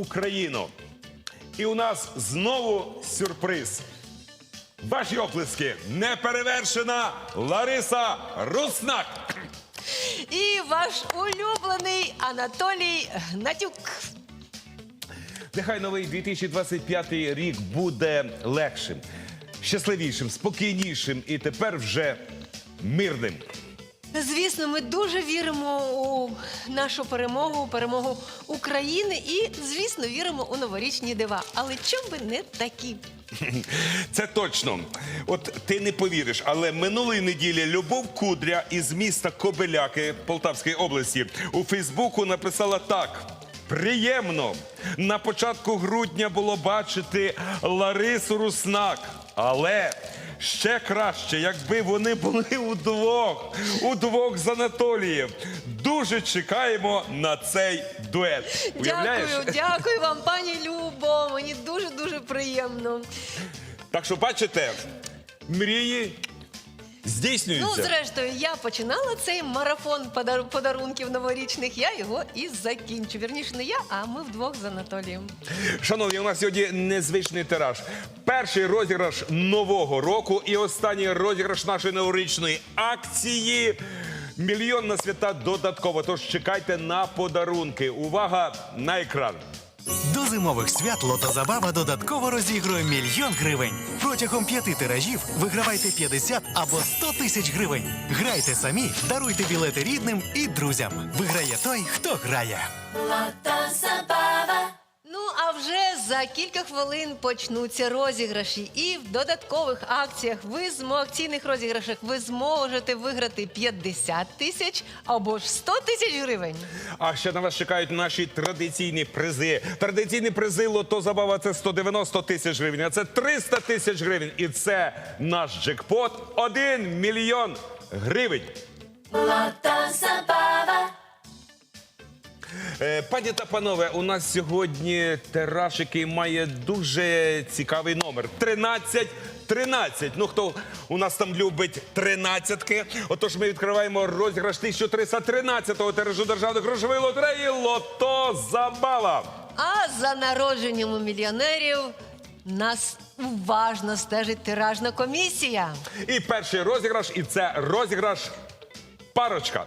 роком, Україно! І у нас знову сюрприз. Ваші оплески неперевершена Лариса Руснак. І ваш улюблений Анатолій Гнатюк. Нехай новий 2025 рік буде легшим, щасливішим, спокійнішим і тепер вже мирним. Звісно, ми дуже віримо у нашу перемогу, перемогу України і, звісно, віримо у новорічні дива. Але чим би не такі? Це точно. От ти не повіриш, але минулої неділі Любов Кудря із міста Кобеляки Полтавської області у Фейсбуку написала так. Приємно на початку грудня було бачити Ларису Руснак, але ще краще, якби вони були удвох, удвох з Анатолієм. Дуже чекаємо на цей дует. Уявляєш? Дякую, дякую вам, пані Любо. Мені дуже дуже приємно. Так що бачите, мрії здійснюються. Ну, зрештою, я починала цей марафон подар- подарунків новорічних. Я його і закінчу. Вірніше, не я, а ми вдвох з Анатолієм. Шановні, у нас сьогодні незвичний тираж. Перший розіграш нового року і останній розіграш нашої новорічної акції. Мільйон на свята додатково. Тож чекайте на подарунки. Увага на екран. До зимових свят Лотозабава додатково розігрує мільйон гривень. Протягом п'яти тиражів вигравайте 50 або 100 тисяч гривень. Грайте самі, даруйте білети рідним і друзям. Виграє той, хто грає. Ну а вже за кілька хвилин почнуться розіграші. І в додаткових акціях ви змо акційних розіграшах ви зможете виграти 50 тисяч або ж 100 тисяч гривень. А ще на вас чекають наші традиційні призи. Традиційні призи лото забава це 190 тисяч гривень, а це 300 тисяч гривень. І це наш джекпот 1 мільйон гривень. Е, Пані та панове, у нас сьогодні тираж, який має дуже цікавий номер. 13 13. Ну хто у нас там любить тринадцятки? Отож, ми відкриваємо розіграш 1313-го тиражу державних грошової лотереї Лото Забава. А за народженням у мільйонерів нас уважно стежить тиражна комісія. І перший розіграш, і це розіграш парочка.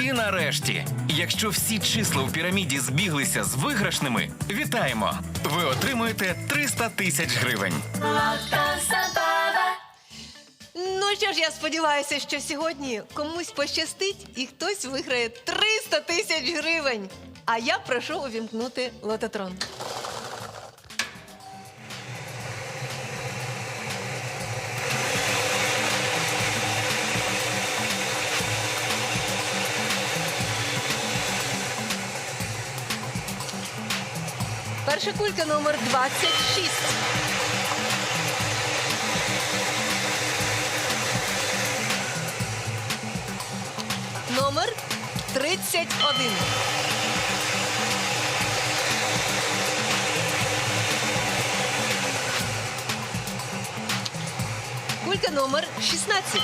І нарешті, якщо всі числа у піраміді збіглися з виграшними, вітаємо! Ви отримуєте 300 тисяч гривень. Ну що ж, я сподіваюся, що сьогодні комусь пощастить і хтось виграє 300 тисяч гривень. А я прошу увімкнути лототрон. Перша кулька номер 26. Номер 31. Кулька номер 16.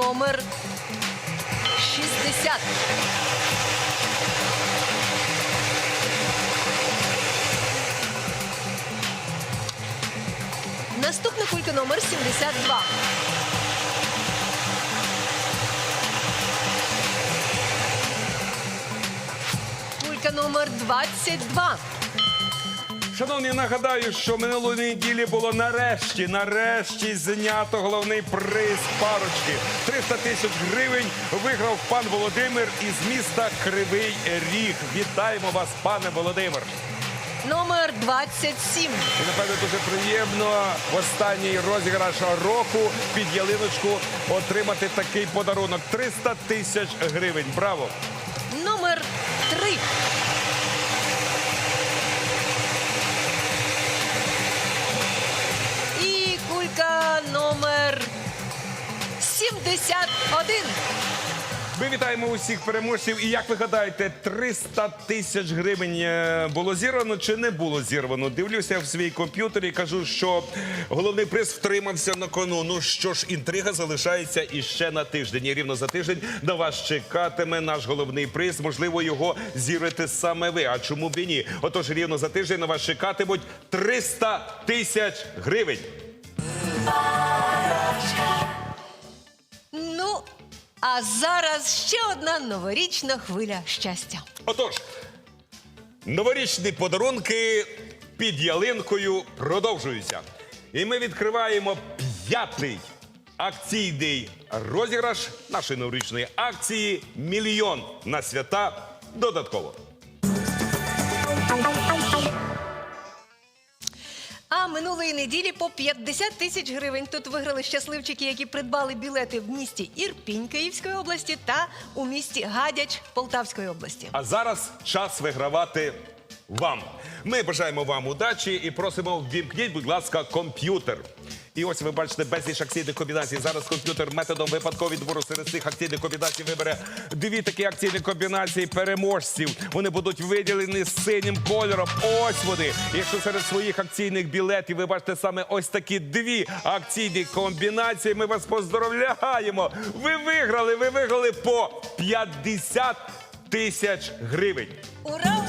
Номер 60. Наступна кулька номер 72. Кулька номер 22. Шановні, нагадаю, що минулої неділі було нарешті, нарешті знято головний приз парочки. 300 тисяч гривень виграв пан Володимир із міста Кривий Ріг. Вітаємо вас, пане Володимир. Номер 27. І напевно дуже приємно в останній розіграш року під ялиночку отримати такий подарунок. 300 тисяч гривень. Браво! Номер 3. І кулька номер 71. Ми вітаємо усіх переможців. І як ви гадаєте, 300 тисяч гривень е, було зірвано чи не було зірвано? Дивлюся в свій комп'ютер і кажу, що головний приз втримався на кону. Ну що ж, інтрига залишається іще на тиждень. І рівно за тиждень на вас чекатиме наш головний приз. Можливо, його зірвете саме ви. А чому б і ні? Отож, рівно за тиждень на вас чекатимуть 300 тисяч гривень. Ну, а зараз ще одна новорічна хвиля щастя. Отож, новорічні подарунки під ялинкою продовжуються. І ми відкриваємо п'ятий акційний розіграш нашої новорічної акції Мільйон на свята додатково. Минулої неділі по 50 тисяч гривень тут виграли щасливчики, які придбали білети в місті Ірпінь Київської області та у місті Гадяч Полтавської області. А зараз час вигравати вам. Ми бажаємо вам удачі і просимо ввімкніть, будь ласка, комп'ютер. І ось ви бачите безліч акційних комбінацій. Зараз комп'ютер методом випадкового відбору серед цих акційних комбінацій вибере дві такі акційні комбінації переможців. Вони будуть виділені синім кольором. Ось вони. Якщо серед своїх акційних білетів ви бачите саме ось такі дві акційні комбінації, ми вас поздоровляємо. Ви виграли, ви виграли по 50 тисяч гривень. Ура!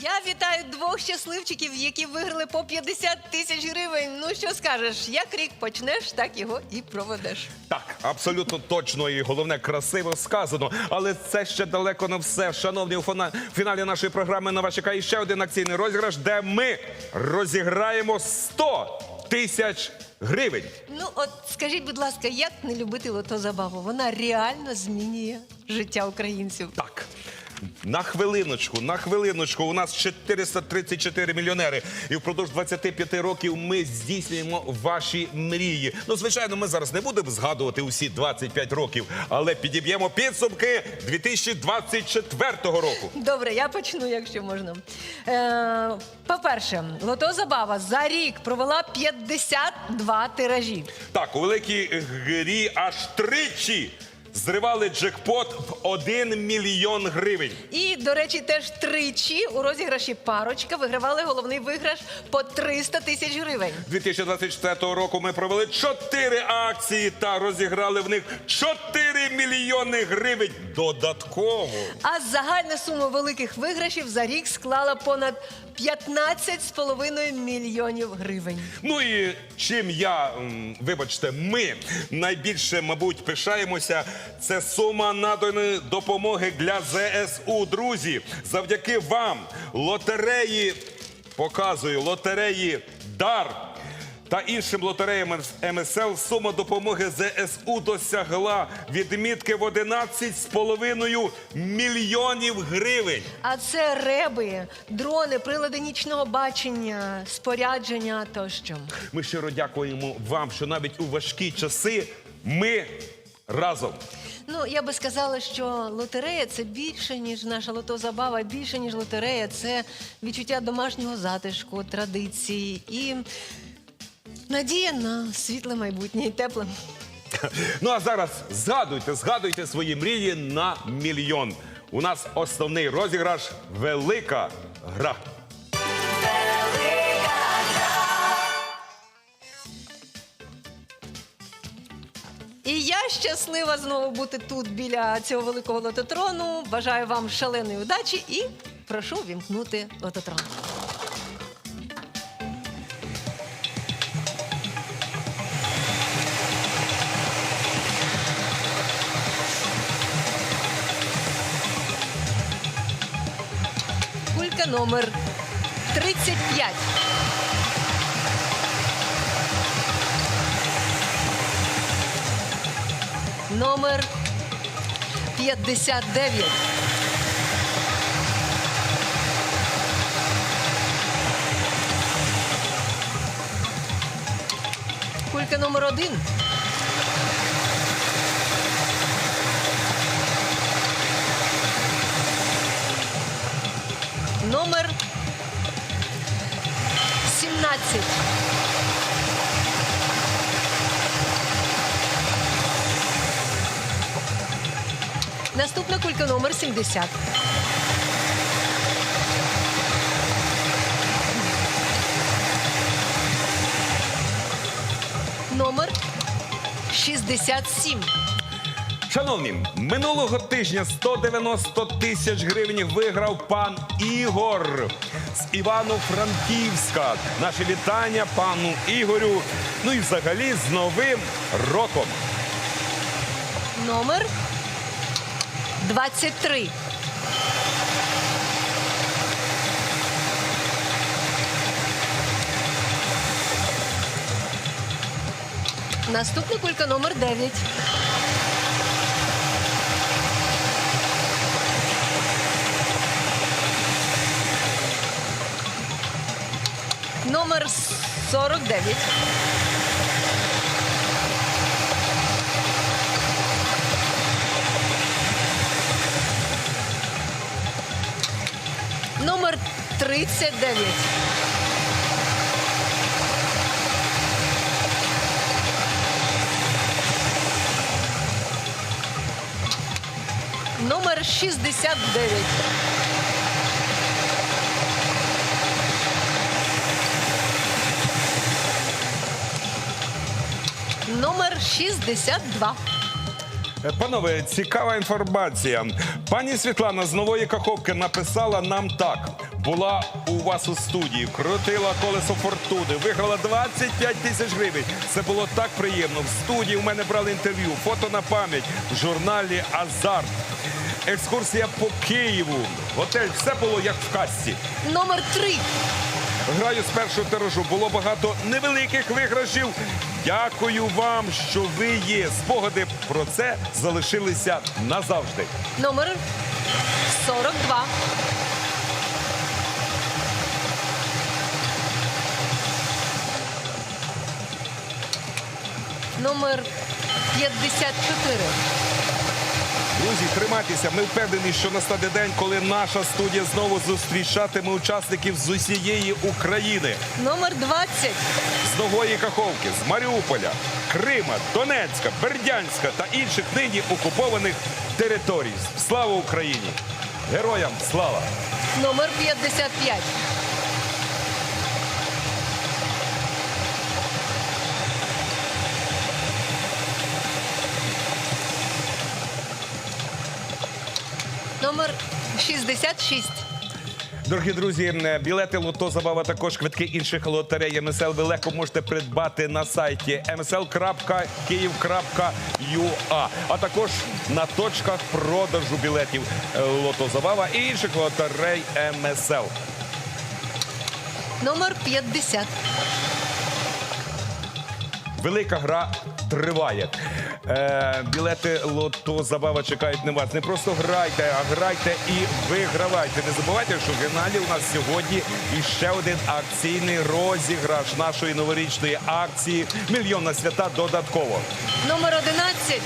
Я вітаю двох щасливчиків, які виграли по 50 тисяч гривень. Ну що скажеш, як рік почнеш, так його і проведеш. Так, абсолютно точно і головне красиво сказано. Але це ще далеко не все. Шановні, у фона- фіналі нашої програми на вас чекає ще один акційний розіграш, де ми розіграємо 100 тисяч гривень. Ну, от скажіть, будь ласка, як не любити лото забаву? Вона реально змінює життя українців. Так. На хвилиночку, на хвилиночку. У нас 434 мільйонери. І впродовж 25 років ми здійснюємо ваші мрії. Ну, звичайно, ми зараз не будемо згадувати усі 25 років, але підіб'ємо підсумки 2024 року. Добре, я почну, якщо можна. Е, по-перше, лото забава за рік провела 52 тиражі. Так, у великій грі аж тричі зривали джекпот в 1 мільйон гривень. І, до речі, теж тричі у розіграші парочка вигравали головний виграш по 300 тисяч гривень. 2024 року ми провели чотири акції та розіграли в них 4 мільйони гривень додатково. А загальна сума великих виграшів за рік склала понад 15,5 мільйонів гривень. Ну і чим я, м, вибачте, ми найбільше, мабуть, пишаємося, це сума наданої допомоги для ЗСУ. Друзі, завдяки вам лотереї, показую, лотереї Дар. Та іншим лотереям МСЛ сума допомоги ЗСУ досягла відмітки в 11,5 мільйонів гривень. А це реби, дрони, прилади нічного бачення, спорядження тощо. Ми щиро дякуємо вам, що навіть у важкі часи ми разом. Ну, я би сказала, що лотерея це більше, ніж наша лотозабава, більше, ніж лотерея. Це відчуття домашнього затишку, традиції і надія на світле майбутнє і тепле. Ну а зараз згадуйте, згадуйте свої мрії на мільйон. У нас основний розіграш велика гра. І я щаслива знову бути тут біля цього великого лототрону. Бажаю вам шаленої удачі і прошу вімкнути лототрон. Номер 35. Номер 59. Кулька номер один. Номер 17. Наступна кулька номер 70. Номер 67. Шановні, минулого тижня 190 тисяч гривень виграв пан Ігор з Івано-Франківська. Наше вітання пану Ігорю. Ну і взагалі з Новим роком. Номер 23. Наступна кулька номер 9. Номер 49. Номер 39. Номер 69. Номер 62. Е, Панове, цікава інформація. Пані Світлана з нової Каховки написала нам так. Була у вас у студії, крутила колесо фортуни, виграла 25 тисяч гривень. Це було так приємно. В студії у мене брали інтерв'ю, фото на пам'ять в журналі Азарт. Екскурсія по Києву, готель, все було як в касті. Номер 3. Граю з першого тиражу. Було багато невеликих виграшів. Дякую вам, що ви є. Спогади про це залишилися назавжди. Номер 42. Номер 54. Друзі, тримайтеся. Ми впевнені, що настане день, коли наша студія знову зустрічатиме учасників з усієї України. Номер 20. З Нової Каховки, з Маріуполя, Крима, Донецька, Бердянська та інших нині окупованих територій. Слава Україні! Героям слава! Номер 55. Номер 66. Дорогі друзі, білети лото забава також квитки інших лотерей МСЛ ви легко можете придбати на сайті msl.kyiv.ua, а також на точках продажу білетів е, лото забава і інших лотерей МСЛ. Номер 50. Велика гра триває. Е, білети лото забава чекають на вас. Не просто грайте, а грайте і вигравайте. Не забувайте, що в фіналі у нас сьогодні іще один акційний розіграш нашої новорічної акції Мільйон на свята додатково. Номер 11.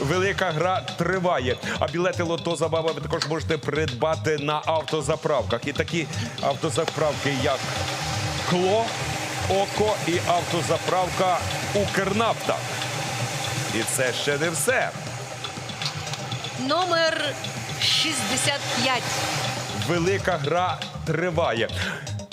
Велика гра триває. А білети лото забава ви також можете придбати на автозаправках. І такі автозаправки, як Кло, Око і автозаправка Укрнафта. І це ще не все. Номер 65. Велика гра триває.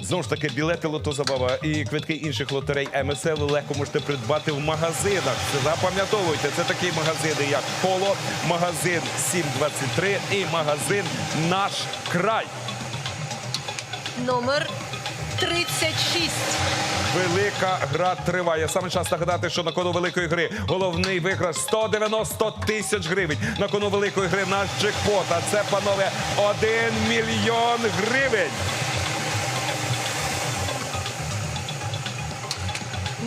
Знову ж таки, білети лото забава і квитки інших лотерей МСЛ легко можете придбати в магазинах. Запам'ятовуйте. Це такі магазини, як Поло, магазин 723 і магазин Наш край. Номер 36. Велика гра триває. Саме час нагадати, що на кону великої гри головний виграш 190 тисяч гривень. На кону великої гри наш джекпот. А це, панове, 1 мільйон гривень.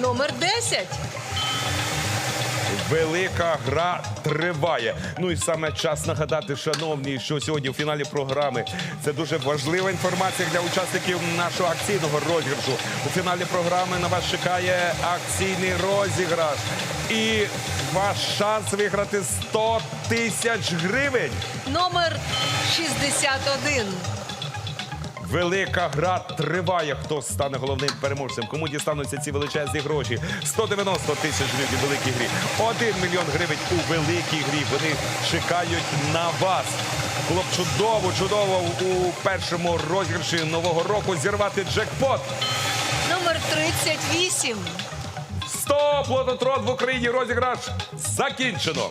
Номер 10. Велика гра триває. Ну і саме час нагадати, шановні, що сьогодні у фіналі програми це дуже важлива інформація для учасників нашого акційного розіграшу. У фіналі програми на вас чекає акційний розіграш. І ваш шанс виграти 100 тисяч гривень. Номер 61. Велика гра триває. Хто стане головним переможцем? Кому дістануться ці величезні гроші? 190 тисяч гривень у великій грі. Один мільйон гривень у великій грі. Вони чекають на вас. Було б чудово, чудово у першому розіграші нового року зірвати джекпот. Номер 38. 100 плодотрон в Україні розіграш закінчено.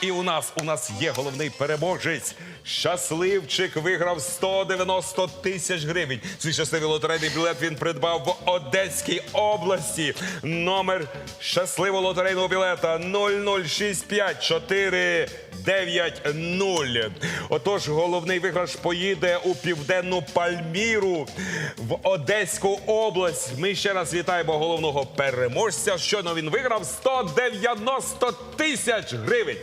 І у нас у нас є головний переможець. Щасливчик виграв 190 тисяч гривень. Свій щасливий лотерейний білет він придбав в Одеській області. Номер щасливого лотерейного білета 0065490. Отож, головний виграш поїде у південну Пальміру в Одеську область. Ми ще раз вітаємо головного переможця. Щойно він виграв 190 тисяч гривень.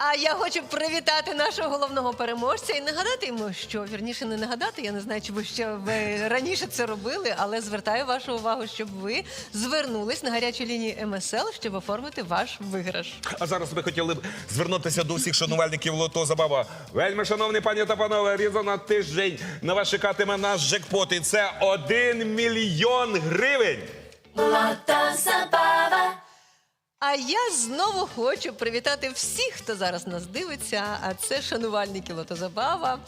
А я хочу привітати нашого головного переможця і нагадати йому, що вірніше не нагадати. Я не знаю, чи ви ще ви раніше це робили, але звертаю вашу увагу, щоб ви звернулись на гарячу лінію МСЛ, щоб оформити ваш виграш. А зараз ми хотіли б звернутися до всіх шанувальників лото забава. Вельми, шановні пані та панове, різо на тиждень на вас чекатиме наш джекпот. І це один мільйон гривень. А я знову хочу привітати всіх, хто зараз нас дивиться. А це шанувальники Лотозабава.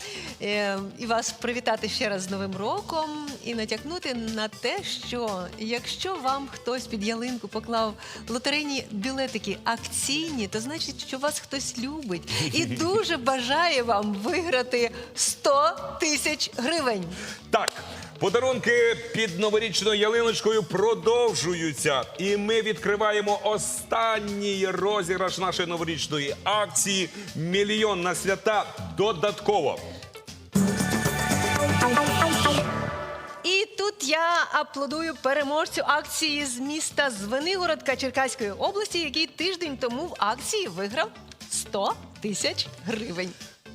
Е, і вас привітати ще раз з Новим роком і натякнути на те, що якщо вам хтось під ялинку поклав лотерейні білетики акційні, то значить, що вас хтось любить і дуже бажає вам виграти 100 тисяч гривень. Так, подарунки під новорічною ялиночкою продовжуються. І ми відкриваємо останній розіграш нашої новорічної акції Мільйон на свята додатково. І тут я аплодую переможцю акції з міста Звенигородка Черкаської області, який тиждень тому в акції виграв 100 тисяч гривень.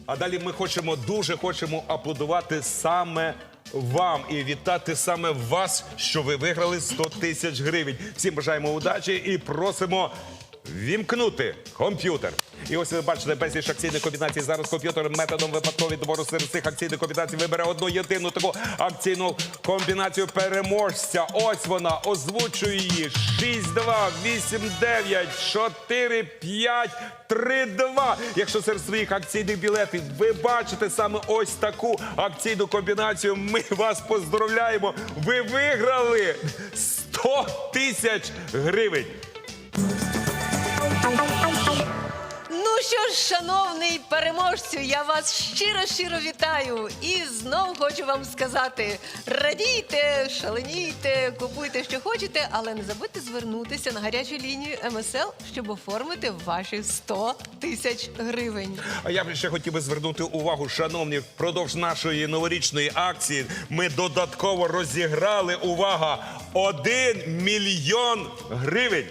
А далі ми хочемо дуже хочемо аплодувати саме вам і вітати саме вас, що ви виграли 100 тисяч гривень. Всім бажаємо удачі і просимо вімкнути комп'ютер. І ось ви бачите безліч акційних комбінацій. Зараз комп'ютер методом випадкового відбору серед цих акційних комбінацій вибере одну єдину таку акційну комбінацію переможця. Ось вона озвучує її 6, 2, 8, 9, 4, 5, 3, 2. Якщо серед своїх акційних білетів ви бачите саме ось таку акційну комбінацію, ми вас поздравляємо. Ви виграли 100 тисяч гривень. Що ж, шановний переможцю, я вас щиро щиро вітаю. І знов хочу вам сказати: радійте, шаленійте, купуйте, що хочете, але не забудьте звернутися на гарячу лінію МСЛ, щоб оформити ваші 100 тисяч гривень. А я б ще хотів би звернути увагу, шановні, впродовж нашої новорічної акції ми додатково розіграли увага 1 мільйон гривень.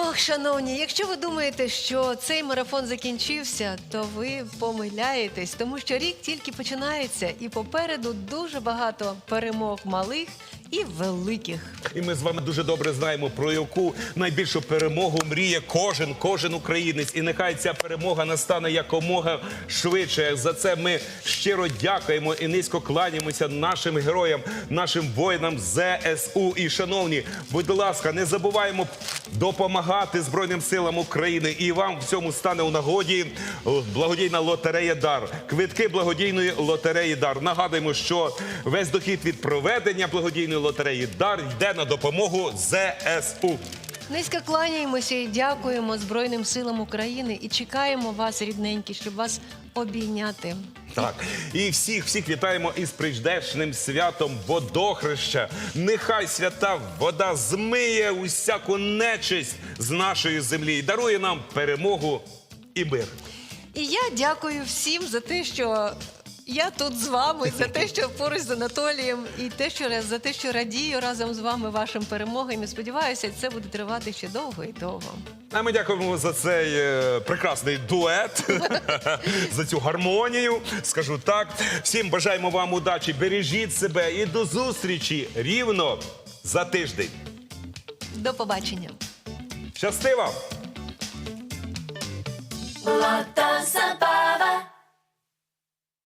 Ох, шановні, якщо ви думаєте, що цей марафон закінчився, то ви помиляєтесь, тому що рік тільки починається, і попереду дуже багато перемог малих і великих. І ми з вами дуже добре знаємо, про яку найбільшу перемогу мріє кожен, кожен українець. І нехай ця перемога настане якомога швидше. За це ми щиро дякуємо і низько кланяємося нашим героям, нашим воїнам ЗСУ. І шановні, будь ласка, не забуваємо допомагати Збройним силам України. І вам в цьому стане у нагоді благодійна лотерея Дар. Квитки благодійної лотереї Дар. Нагадуємо, що весь дохід від проведення благодійної лотереї Дар йде на допомогу ЗСУ. Низько кланяємося і дякуємо Збройним силам України і чекаємо вас, рідненькі, щоб вас обійняти. Так, і всіх всіх вітаємо із прийдешним святом водохреща. Нехай свята вода змиє усяку нечисть з нашої землі і дарує нам перемогу і мир. І я дякую всім за те, що я тут з вами, за те, що поруч з Анатолієм, і те, що за те, що радію разом з вами вашим перемогам. І сподіваюся, це буде тривати ще довго і довго. А ми дякуємо за цей е, прекрасний дует, за цю гармонію. Скажу так. Всім бажаємо вам удачі, бережіть себе і до зустрічі рівно за тиждень. До побачення. Щасти вам! Lota Sabah.